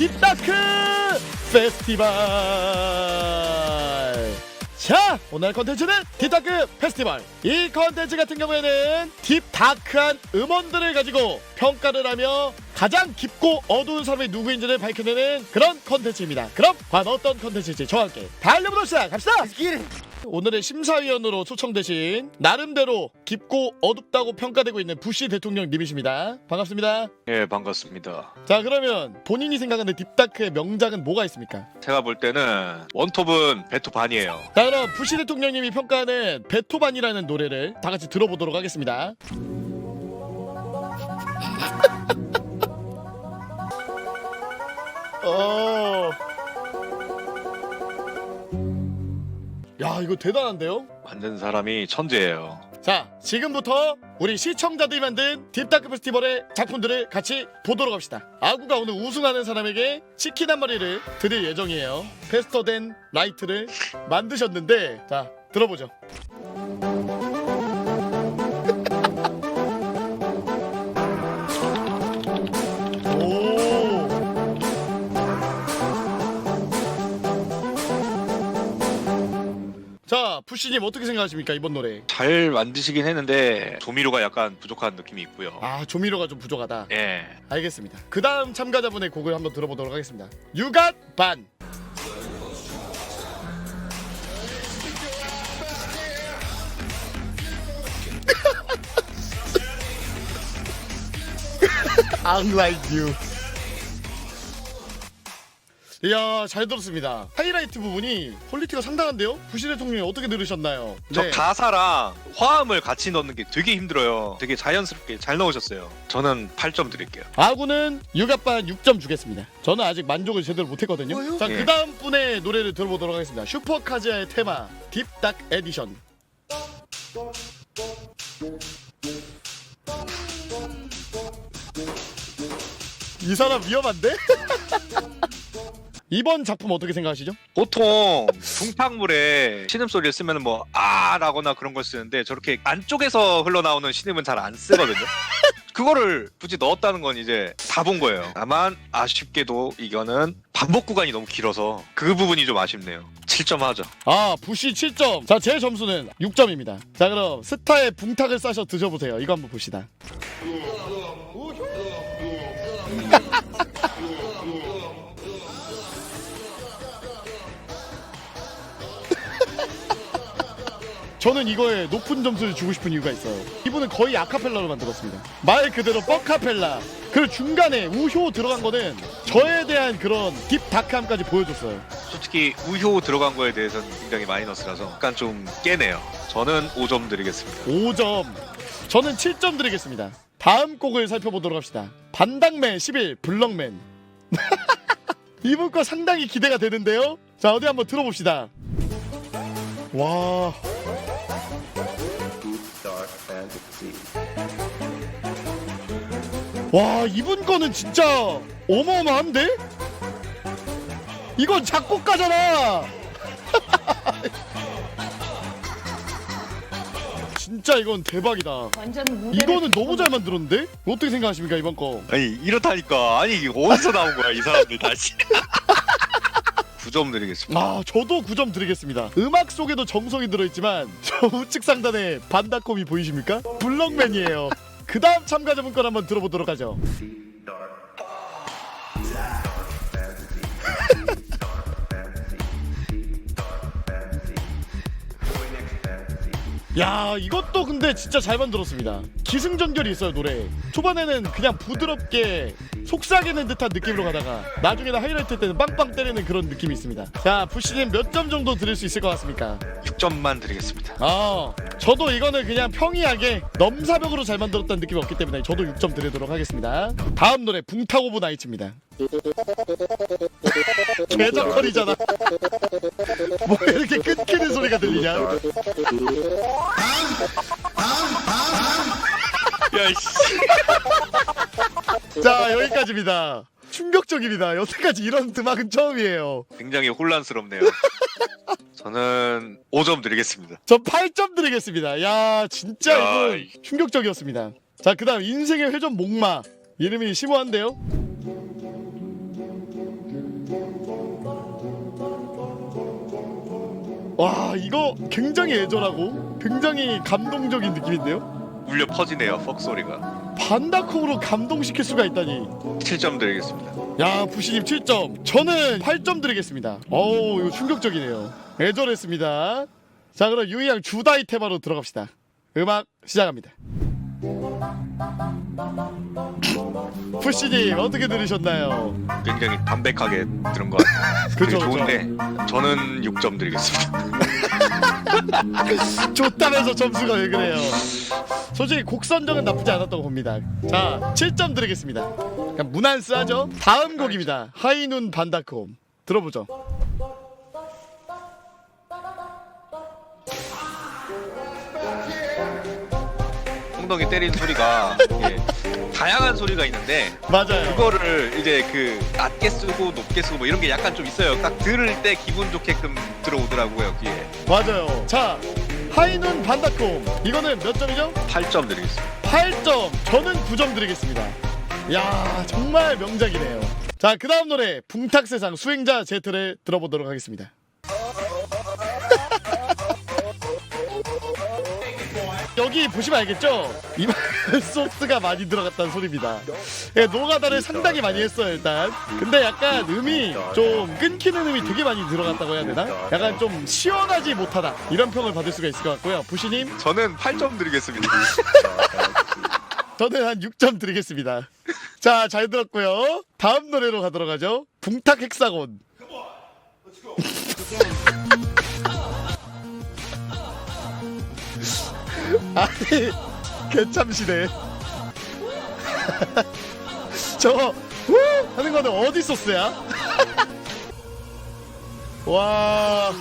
딥다크 페스티벌. 자 오늘 컨텐츠는 딥다크 페스티벌. 이 컨텐츠 같은 경우에는 딥다크한 음원들을 가지고 평가를 하며 가장 깊고 어두운 사람이 누구인지를 밝혀내는 그런 컨텐츠입니다. 그럼 과연 어떤 컨텐츠일지 저와 함께 달려보도록 시작합시다 오늘의 심사위원으로 초청되신 나름대로 깊고 어둡다고 평가되고 있는 부시 대통령님이십니다 반갑습니다 예, 반갑습니다. 자 그러면 본인이 생각하는 딥다크의 명작은 뭐가 있습니까? 제가 볼 때는 원톱은 베토반이에요. 자 그럼 부시 대통령님이 평가하는 베토반이라는 노래를 다 같이 들어보도록 하겠습니다. 이거 대단한데요? 만든 사람이 천재예요. 자 지금부터 우리 시청자들이 만든 딥다크 페스티벌의 작품들을 같이 보도록 합시다 아구가 오늘 우승하는 사람에게 치킨 한 마리를 드릴 예정이에요 페스터된 라이트를 만드셨는데 자 들어보죠 푸시님 어떻게 생각하십니까 이번 노래? 잘 만드시긴 했는데 조미료가 약간 부족한 느낌이 있고요. 아 조미료가 좀 부족하다. 예. 알겠습니다. 그 다음 참가자분의 곡을 한번 들어보도록 하겠습니다. 유갓 반. Unlike you. 이야 잘 들었습니다. 하이라이트 부분이 퀄리티가 상당한데요? 부시 대통령이 어떻게 들으셨나요? 저 가사랑 화음을 같이 넣는 게 되게 힘들어요. 되게 자연스럽게 잘 넣으셨어요. 저는 8점 드릴게요. 아구는 유gat반 6점 주겠습니다. 저는 아직 만족을 제대로 못했거든요. 자, 예. 그 다음 분의 노래를 들어보도록 하겠습니다. 슈퍼카즈의 테마 딥닥 에디션. 이 사람 위험한데? 이번 작품 어떻게 생각하시죠? 보통 붕탕물에 신음 소리를 쓰면 뭐 아라거나 그런 걸 쓰는데 저렇게 안쪽에서 흘러나오는 신음은 잘 안 쓰거든요. 그거를 굳이 넣었다는 건 이제 다 본 거예요. 다만 아쉽게도 이거는 반복 구간이 너무 길어서 그 부분이 좀 아쉽네요. 7점 하죠. 아, 부시 7점. 자, 제 점수는 6점입니다. 자, 그럼 스타의 붕탁을 싸셔 드셔보세요. 이거 한번 봅시다. 저는 이거에 높은 점수를 주고 싶은 이유가 있어요. 이분은 거의 아카펠라로 만들었습니다. 말 그대로 뻑카펠라. 그리고 중간에 우효 들어간 거는 저에 대한 그런 딥다크함까지 보여줬어요. 솔직히 우효 들어간 거에 대해서는 굉장히 마이너스라서 약간 좀 깨네요. 저는 5점 드리겠습니다. 5점. 저는 7점 드리겠습니다. 다음 곡을 살펴보도록 합시다. 반당맨 11 블럭맨. 이분 거 상당히 기대가 되는데요. 자 어디 한번 들어봅시다. 와. 와 이분 거는 진짜 어마어마한데? 이건 작곡가잖아. 진짜 이건 대박이다. 완전 무대를 이거는 너무 잘 만들었는데? 어떻게 생각하십니까 이번 거? 아니 이렇다니까 아니 이거 어디서 나온 거야 이 사람들 다시 9점 드리겠습니다. 아 저도 9점 드리겠습니다. 음악 속에도 정성이 들어있지만 저 우측 상단에 반다콤이 보이십니까? 블럭맨이에요. 그 다음 참가자분 걸 한번 들어보도록 하죠 야 이것도 근데 진짜 잘 만들었습니다 기승전결이 있어요 노래 초반에는 그냥 부드럽게 속삭이는 듯한 느낌으로 가다가 나중에는 하이라이트 때는 빵빵 때리는 그런 느낌이 있습니다 자 부시님 몇 점 정도 드릴 수 있을 것 같습니까? 6점만 드리겠습니다 아, 저도 이거는 그냥 평이하게 넘사벽으로 잘 만들었다는 느낌이 없기 때문에 저도 6점 드리도록 하겠습니다. 다음 노래 붕타고브 나이츠입니다. 개저컬이잖아. 뭐 이렇게 끊기는 소리가 들리냐? 야이씨 자, 여기까지입니다. 충격적입니다. 여태까지 이런 음악은 처음이에요. 굉장히 혼란스럽네요 저는 5점 드리겠습니다 저 8점 드리겠습니다. 야, 진짜 야, 이거 이- 충격적이었습니다. 자, 그다음 인생의 회전 목마. 이름이 심오한데요. 와 이거 굉장히 애절하고 굉장히 감동적인 느낌인데요? 울려 퍼지네요 퍽 소리가. 반다콩으로 감동시킬 수가 있다니. 7점 드리겠습니다. 야 부시님 7점. 저는 8점 드리겠습니다. 어우 이거 충격적이네요. 애절했습니다. 자 그럼 유이양 주다이 테마로 들어갑시다. 음악 시작합니다 부시님 어떻게 들으셨나요? 굉장히 담백하게 들은 것 같아요. 그죠, 되게 좋은데 저는 6점 드리겠습니다. 좋다면서 점수가 왜 그래요? 솔직히 곡 선정은 나쁘지 않았다고 봅니다. 자 7점 드리겠습니다. 그냥 무난스하죠? 다음 곡입니다. 하이눈 반다콤 들어보죠 엉덩이 때리는 소리가 이게 다양한 소리가 있는데 맞아요 그거를 이제 그 낮게 쓰고 높게 쓰고 뭐 이런 게 약간 좀 있어요. 딱 들을 때 기분 좋게끔 들어오더라고요 귀에. 맞아요 자 하이눈 반다콤 이거는 몇 점이죠? 8점 드리겠습니다. 8점 저는 9점 드리겠습니다 야 정말 명작이네요 자 그 다음 노래 붕탁세상 수행자 제트를 들어보도록 하겠습니다 여기 보시면 알겠죠? 이만 소스가 많이 들어갔다는 소리입니다 예, 노가다를 상당히 많이 했어요 일단 근데 약간 음이 좀 끊기는 음이 되게 많이 들어갔다고 해야 되나? 약간 좀 시원하지 못하다 이런 평을 받을 수가 있을 것 같고요 부시님 저는 8점 드리겠습니다. 저는 한 6점 드리겠습니다. 자, 잘 들었고요. 다음 노래로 가도록 하죠. 붕탁 헥사곤. 아니, 개참시네. 저거 후 하는 거는 어디 소스야? 와.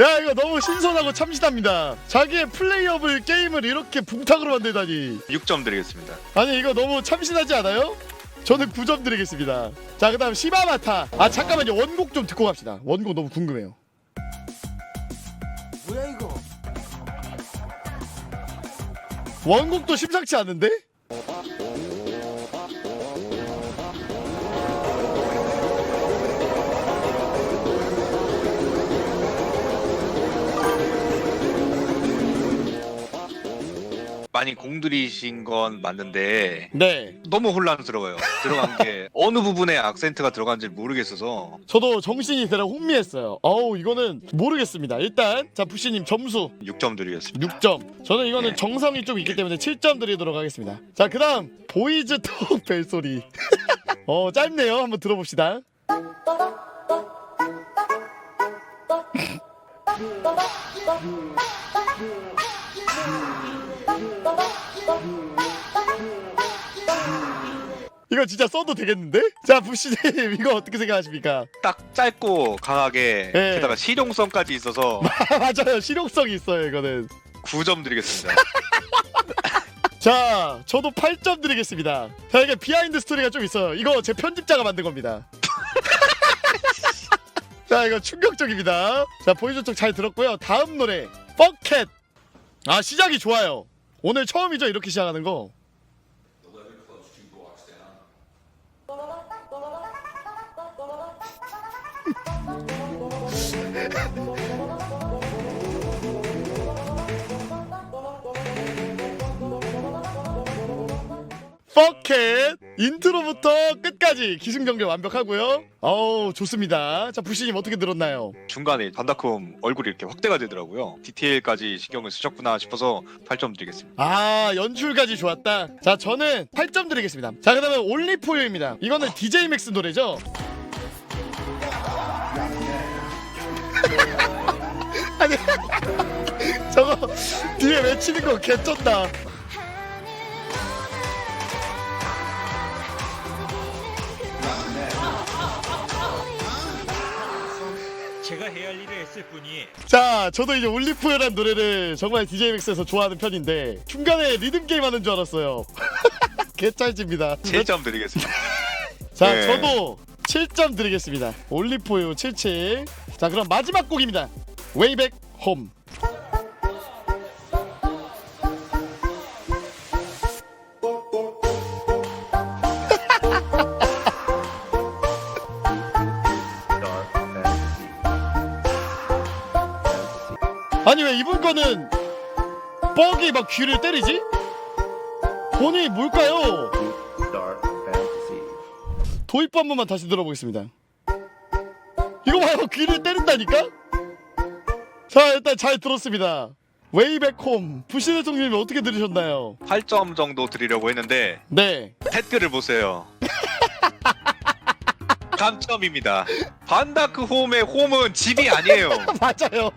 야 이거 너무 신선하고 참신합니다. 자기의 플레이어블 게임을 이렇게 붕탁으로 만들다니. 6점 드리겠습니다. 아니 이거 너무 참신하지 않아요? 저는 9점 드리겠습니다. 자 그다음 시바마타. 아 잠깐만요 원곡 좀 듣고 갑시다. 원곡 너무 궁금해요. 원곡도 심상치 않은데? 많이 공들이신 건 맞는데 네. 너무 혼란스러워요. 들어간 게 어느 부분에 악센트가 들어간지 모르겠어서 저도 정신이 대략 혼미했어요. 어우 이거는 모르겠습니다. 일단 자 부시님 점수 6점 드리겠습니다. 6점. 저는 이거는 네. 정성이 좀 있기 때문에 7점 드리도록 하겠습니다. 자 그 다음 보이즈 톡 벨소리. 어 짧네요. 한번 들어봅시다. 이거 진짜 써도 되겠는데? 자 부시님 이거 어떻게 생각하십니까? 딱 짧고 강하게 네. 게다가 실용성까지 있어서 맞아요 실용성이 있어요 이거는 9점 드리겠습니다. 자, 저도 8점 드리겠습니다. 자, 이게 비하인드 스토리가 좀 있어요. 이거 제 편집자가 만든 겁니다. 자, 이거 충격적입니다. 자, 보이즈 쪽잘 들었고요. 다음 노래, 뻑캣. 아, 시작이 좋아요. 오늘 처음이죠, 이렇게 시작하는 거. 뻑캣 인트로부터 끝까지 기승전결 완벽하고요. 어우 좋습니다. 자 부시님 어떻게 들었나요? 중간에 반다콤 얼굴이 이렇게 확대가 되더라고요. 디테일까지 신경을 쓰셨구나 싶어서 8점 드리겠습니다. 아 연출까지 좋았다. 자 저는 8점 드리겠습니다. 자 그다음에 올리포유입니다. 이거는 DJ 맥스 노래죠. 아니 저거 뒤에 외치는 거 개쩐다. 할 일을 했을 뿐이 자, 저도 이제 올리포유라는 노래를 정말 DJ 맥스에서 좋아하는 편인데 중간에 리듬 게임 하는 줄 알았어요. 개짤집니다. 7점 드리겠습니다. 자, 네. 저도 7점 드리겠습니다. 올리포유 77. 자, 그럼 마지막 곡입니다. 웨이백 홈. 이거는 뻑이 막 귀를 때리지? 본이 뭘까요? 도입부 한 번만 다시 들어보겠습니다. 이거 봐요 귀를 때린다니까? 자 일단 잘 들었습니다. 웨이백홈 부시 대통령님 어떻게 들으셨나요? 8점 정도 드리려고 했는데 네 댓글을 보세요. 감점입니다. 반다크 홈의 홈은 집이 아니에요. 맞아요.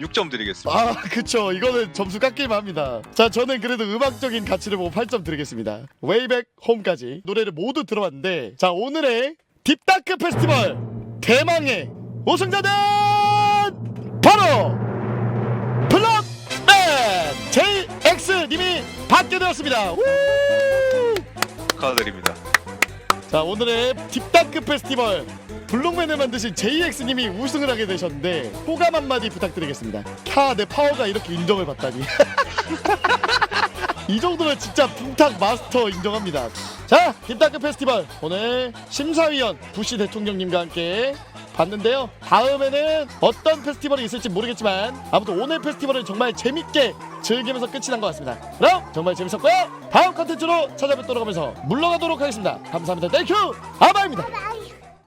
6점 드리겠습니다. 아 그쵸 이거는 점수 깎일만 합니다. 자 저는 그래도 음악적인 가치를 보고 8점 드리겠습니다. 웨이백 홈까지 노래를 모두 들어봤는데 자 오늘의 딥다크 페스티벌 대망의 우승자는 바로 블럭맨 JX님이 받게 되었습니다. 우! 축하드립니다. 자 오늘의 딥다크 페스티벌 블록맨을 만드신 JX님이 우승을 하게 되셨는데 소감 한마디 부탁드리겠습니다. 캬 내 파워가 이렇게 인정을 받다니. 이 정도면 진짜 붕탁 마스터 인정합니다. 자 딥다크 페스티벌. 오늘 심사위원 부시 대통령님과 함께 봤는데요. 다음에는 어떤 페스티벌이 있을지 모르겠지만 아무튼 오늘 페스티벌은 정말 재밌게 즐기면서 끝이 난 것 같습니다. 그럼 정말 재밌었고요. 다음 컨텐츠로 찾아뵙도록 하면서 물러가도록 하겠습니다. 감사합니다. 땡큐 아바입니다